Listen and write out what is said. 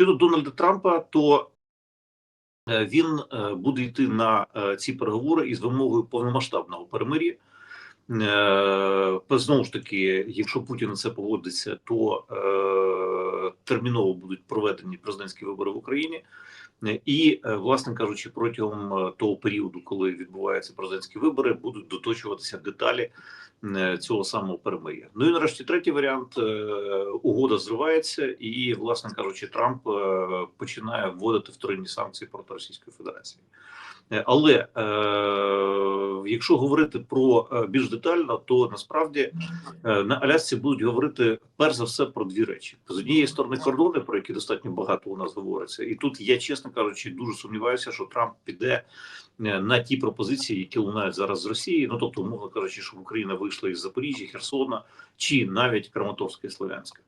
Щодо Дональда Трампа, то е, він е, буде йти на е, ці переговори із вимогою повномасштабного перемир'я. Знову ж таки, якщо Путін на це погодиться, то терміново будуть проведені президентські вибори в Україні. І, е, власне кажучи, протягом е, того періоду, коли відбуваються президентські вибори, будуть доточуватися деталі е, цього самого перемир'я. Ну і нарешті третій варіант: угода зривається, і, власне кажучи, Трамп починає вводити вторинні санкції проти Російської Федерації. Але якщо говорити про е, більш детально, то насправді е, на Алясці будуть говорити перш за все про дві речі: з однієї сторони кордони, про які достатньо багато у нас говориться, і тут я, чесно кажучи, дуже сумніваюся, що Трамп піде е, на ті пропозиції, які лунають зараз з Росії. Ну тобто, умовно кажучи, щоб Україна вийшла із Запоріжжя, Херсона чи навіть Краматорська і Слов'янська.